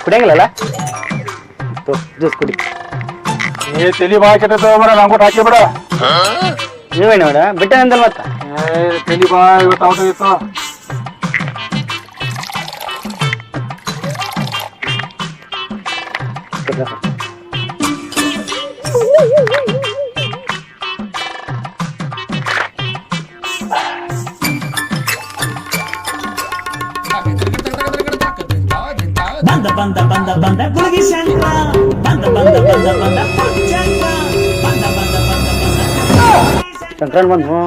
ಕುಡಿಯಂಗಿಲ್ಲಲ್ಲ juice ಕುಡಿ ಏ ತಲಿ ಭಾಳ ಕೆಟ್ಟದ ಮರ ನಂಗೊಟ್ಟು ಹಾಕಿ ಬಿಡ ನೀವೇನು ಮೇಡ ಬಿಟ್ಟೆ ಅಂದಲ್ ಮತ್ತ ಏ ತಲಿ ಬಾ ಇವತ್ತು ಔಟ್ ಇತ್ತು ಬಂದ ಬಂದ ಬಂದ ಬಂದ ಗುಳಿಗೆ ಶಂಕರ ಬಂದ ಬಂದ ಬಂದ ಬಂದ ಬಂದ ಬಂದ ಬಂದ ಬಂದ ಶಂಕರಣ್ಣ ಬಂದು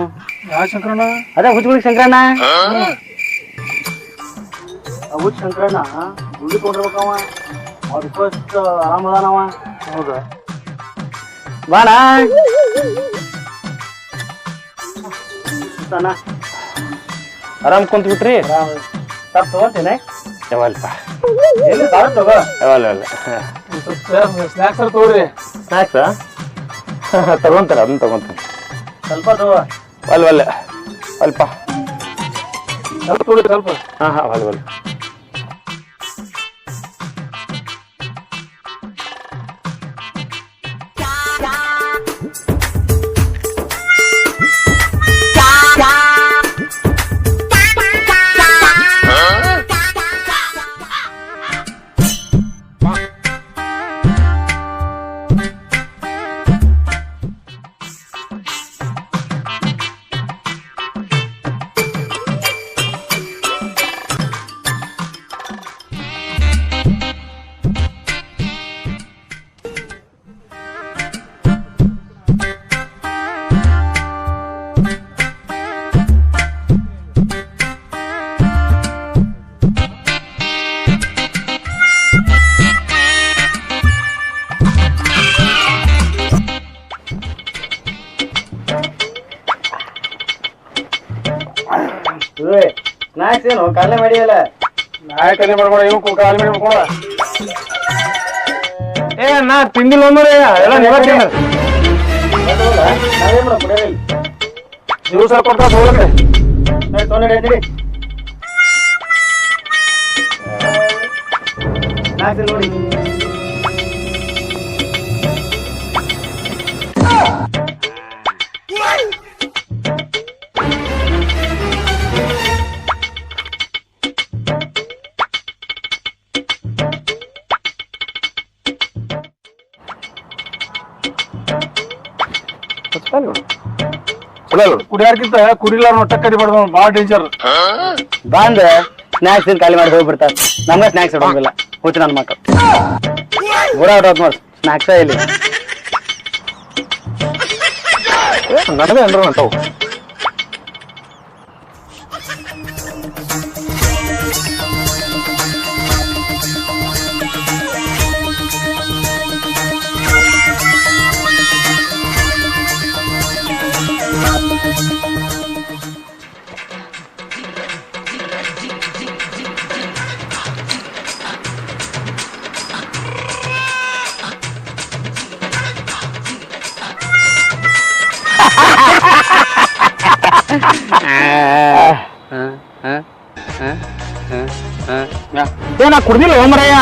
ಯಾ ಶಂಕರಣ್ಣ? ಅದೇ ಹುಚ್ಚುಗುಳಿ ಶಂಕರಣ್ಣ. ಹುಚ್ಚ ಶಂಕರಣ್ಣ ಗುಳಿ ಕೊಂಡಿರ್ಬೇಕವ ಅವ್ರ ಫಸ್ಟ್ ಆರಾಮದಾನವ ಹೌದಾ? ಬಾಣ. ಆರಾಮ್ ಕುಂತ್ಬಿಟ್ರಿ. ಆರಾಮ್. ಸ್ವಲ್ಪ ತಗೋತೀನಿ. ಯಾವಲ್ಪ ಯಾವಲ್ಲ ತಗೋರಿ. ಸ್ನ್ಯಾಕ್ಸ್ ತಗೊಂತಾರೆ ಅದನ್ನ ತಗೊಂತೀನಿ ಸ್ವಲ್ಪ ತಗೋ. ಅಲ್ವಲ್ಲ ಅಲ್ಪ ಸ್ವಲ್ಪ ಸ್ವಲ್ಪ. ಹಾಂ ಹಾಂ ಅಲ್ಲ ಏನು ಕಾಲೇ ಮಾಡಿಯಲ್ಲ. ನಾಳೆ ಕಲಿ ಮಾಡ್ಬೇಡ ಇವ್ ಕಾಲ್ ಮೇಲೆ ಮಾಡ್ಕೊಳ ಏ ನಾ ತಿಂದಿಲ್ಲ ಅಂದ್ರೆ ಎಲ್ಲ ನೀವೇ ತಿನ್ನ ನಾವೇನ್ ಮಾಡೋ ಕುಡಿಯಲ್ಲ ಜ್ಯೂಸ್ ಕೊಡ್ತಾ ತಗೋರಿ ತೊಂದರೆ ಐತಿ ಸ್ನ್ಯಾಕ್ಸ್ ನೋಡಿ. ಕುಡಿಯಾರ್ಕಿಂತ ಕುಡಿಲಾರ ನೊಟ್ಟ ಕಡಿಬಾರ್ದು ಭಾಳ ಡೇಂಜರ್ ಬಂದ ಸ್ನ್ಯಾಕ್ಸ್ ಖಾಲಿ ಮಾಡಿ ಹೋಗ್ಬಿಡ್ತಾರ ನಮ್ಗೆ ಸ್ನಾಕ್ಸ್ ಇಡೋಂಗಿಲ್ಲ. ಹುಚ್ಚು ನನ್ನ ಮಕ್ಕಳು ಬುಡ ಹೊಡೋದು ನೋಡಿ ಸ್ನ್ಯಾಕ್ಸ ಇಲ್ಲಿ. ನನಗೆ ಅಂದ್ರು ಅಂತಾವು. ಏನ ಕುಡ್ದಿಲ್ಲ ಮರಯ್ಯ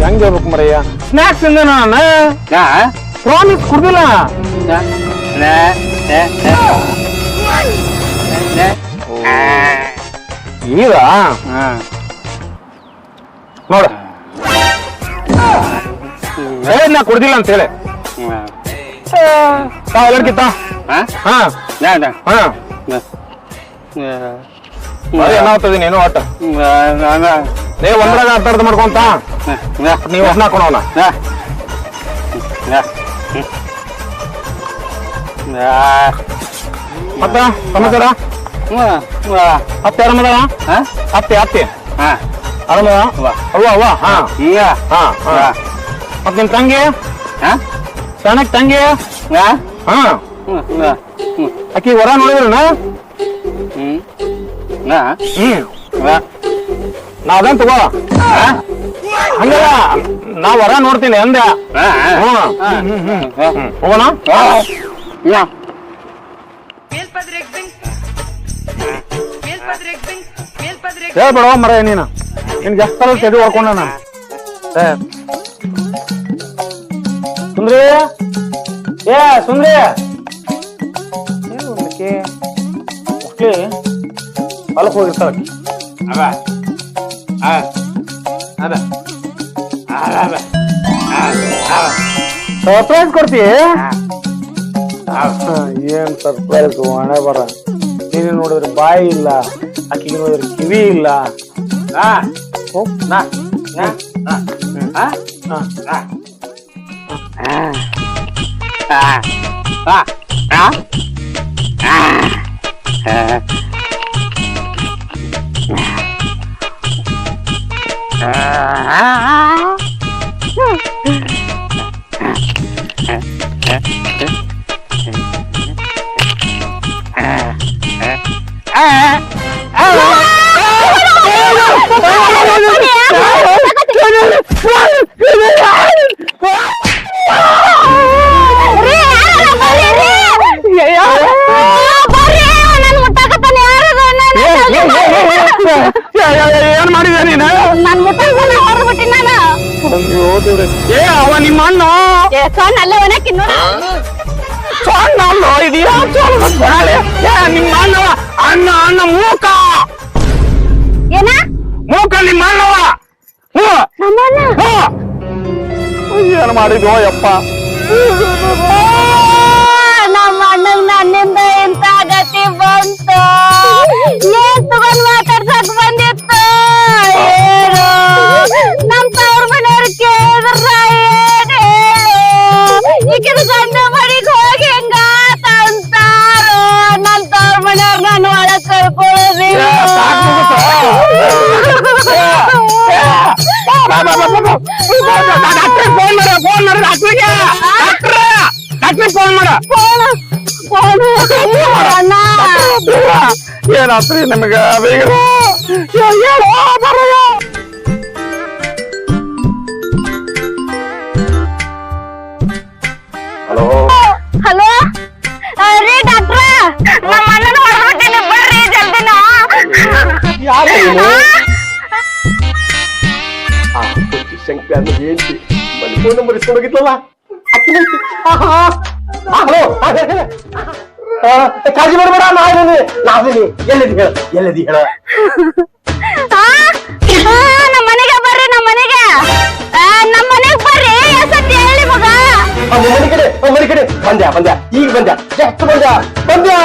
ಹೆಂಗ್ ಹೇಳ್ಬೇಕು ಮರಯ್ಯ ಸ್ನಾಕ್ಸ್ ಇಂದ ನಾನು ಪ್ರಾಮಿಸ್ ಕುಡ್ದಿಲ್ಲ ಈಗ ನೋಡ ಏ ನಾ ಕುಡ್ದಿಲ್ಲ ಅಂತ ಹೇಳಿ ಎಲ್ಲರ್ಕಿತ್ತ ಹಾ? ಹಾ. ಏನಾಗ್ತದೆ ನೀನು ಒಟ್ಟ. ಏ ಒಂದ್ರಾಗ ಅರ್ಧ ಮಾಡ್ಕೊಂತ. ನೀವು ಹೊಸ ಹಾಕೊಳವನ ಮತ್ತ ಸಮಾಚಾರ? ಅತ್ತೆ ಆರಾಮದ ಅತ್ತೆ ಅತ್ತೆ. ಆರಾಮದ ಅವ್ವ ಅವ್ವ? ಹಾ. ಹಾ ಹಾ. ಮತ್ತೆ ನಿಮ್ ತಂಗಿ? ಸಣ್ಣಕ್ ತಂಗಿ ಹಾ. ಆಕಿ ಹೊರ ನೋಡಿದ್ರನ? ಹ್ಮ್. ನಾ? ಅದನ್ ತಗೋ? ಹಂಗಲ್ಲ ನಾ ಹೊರ ನೋಡ್ತೀನಿ ಅಂದೆ. ಹೋಗೋಣ? ಹೇಳ್ಬೇಡ ಮರ ನೀನು. ನಿನ್ಗೆ ಎಷ್ಟು ಕೆಡಿ ಹೊಡ್ಕೊಂಡ ನಾನು. ಸುಂದ್ರಿ? ಏ ಸುಂದ್ರಿ? ಒಂದಕ್ಕೆ ಮಕ್ಳಿ ಹೊಲಕ್ಕೆ ಆ ಅದ. ಅದ ಅದ. ಸರ್ಪ್ರೈಸ್ ಕೊಡ್ತಿ ಏನ್ ಸರ್ಪ್ರೈಸ್ ಹಣೆ ಬರ. ನೀನು ನೋಡಿದ್ರೆ ಬಾಯಿ ಇಲ್ಲ ಆಕಿಗೆ ನೋಡಿದ್ರೆ ಕಿವಿ ಇಲ್ಲ. ನಾ ಹೋಗ್. ನಾ ನಾ ನಾ ஆ ಮಾಡಿದೆ ನೀನು? ನನ್ ಮುಟ್ಟಂಗ್ ಹೊರಬಿಟ್ಟಿ ನಾನು. ಏ ಅವ ನಿಮ್ಮ ಅಣ್ಣ? ಏ ಸಣ್ಣ ಅಲ್ಲವನಕ್ಕೆ ಸಣ್ಣ ಅಲ್ಲ ಇದೆಯಾ ಏ ನಿಮ್ಮ ಅಣ್ಣವ ಅಣ್ಣ ಅಣ್ಣ ಮೂಕ. ಏನ? ಮೂಕ ನಿಮ್ಮ ಅಣ್ಣವ ಏನ್ ಮಾಡಿದ್ವೋ ಯಪ್ಪ. ನಮ್ಮ ಅಣ್ಣನ ನನ್ನಿಂದ ಎಂತ ಗತಿ ಬಂತು? ಮಾಡ. ಫೋನ್ ಅಣ್ಣ ಏನಾತ್ರಿ ನಿಮಗ ಬೇಗ ಬರಲ್ಲ ಹಲೋ. ಹಲೋ? ರೀ ಡಾಕ್ಟ್ರ ನಮ್ಮ ಅಣ್ಣನ ಹೊಡ್ಬಿಟ್ಟಿನಿ ಬರ್ರಿ ಜಲ್ದಿನ ಯಾರು? ನೀನು? ಆ ಹುಚ್ಚು ಶಂಕರ ಅನ್ನೋದು ఏంటి ಮನೆ ಫೋನ್ ನಂಬರ್ ಇಸ್ಕೊಂಡೋಗಿದ್ಲಲ್ಲ ಹಲೋ ಕಾಳಜಿ ಮಾಡಬೇಡ ನಾನು ನಾವಿದ್ದೀನಿ ಎಲ್ಲಿದಿ ಹೇಳ? ಎಲ್ಲಿದಿ ಹೇಳ? ನಮ್ಮ ಮನೆಗೆ ಬರ್ರಿ ನಮ್ಮ ಮನೆಗೆ. ಆ, ನಮ್ಮ ಮನೆಗೆ ಬರ್ರಿ ಸತ್ಯ ಹೇಳಿ ಮಗ. ಮನೆ ಕಡೆ ಮನೆ ಕಡೆ. ಬಂದ್ಯಾ ಬಂದ್ಯಾ? ಈಗ ಬಂದ್ಯಾ? ಎಷ್ಟು ಬಂದ್ಯಾ? ಬಂದ್ಯಾ?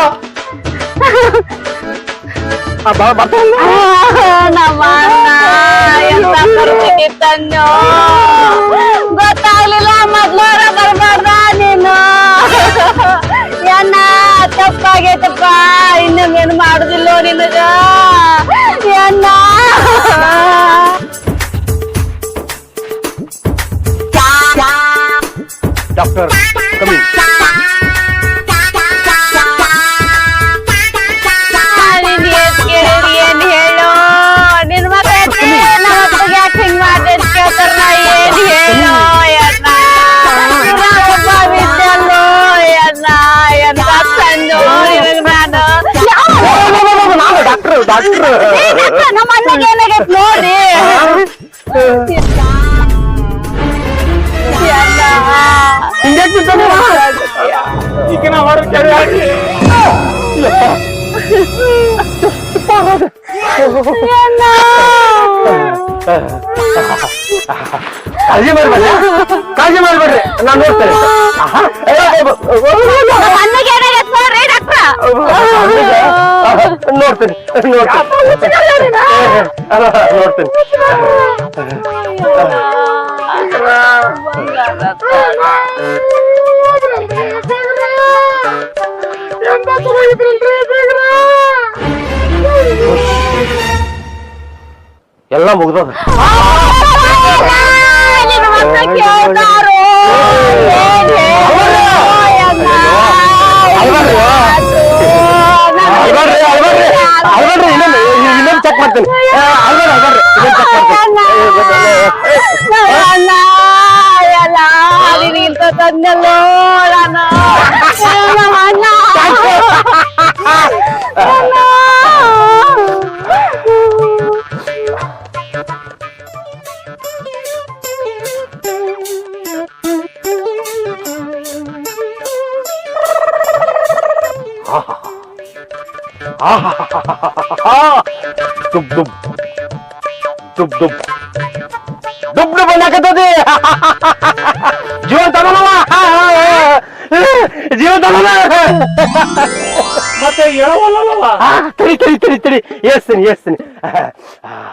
ಗೊತ್ತಾಗ್ಲಿಲ್ಲ ಮೊದ್ಲಾರ ಬರ್ಬಾರ್ದ ನೀನು? ಅಣ್ಣ ತಪ್ಪಾಗೈತಪ್ಪ. ಇನ್ನೊಮ್ಮೇನು ಮಾಡುದಿಲ್ಲ ನಿನಗ? ಅಣ್ಣ. ಡಾಕ್ಟರ್ ಕಮ್ಮಿ ಕಾಳಜಿ ಮಾಡ್ಬೇಡಿ ಕಾಳಜಿ ಮಾಡ್ಬೇಡ್ರಿ ನಾನು ನೋಡ್ತೇನೆ ಆಹಾ. ಏ, ಏ, ಎಲ್ಲ ಮುಗ್ದದ ದುಬ್ ದುಬ್ ದುಬ್ ದುಬ್ ಅನ್ನಕತ್ತದಿ ಜೀವ ತಗೊಳವ ಜೀವ ತಗೊಳ ಮತ್ತೆ ಹೇಳವಲ್ಲವ ತಡಿ ತಡಿ ತಡಿ ತಡಿ ಏಸ್ತೀನಿ ಏಸ್ತೀನಿ ಆ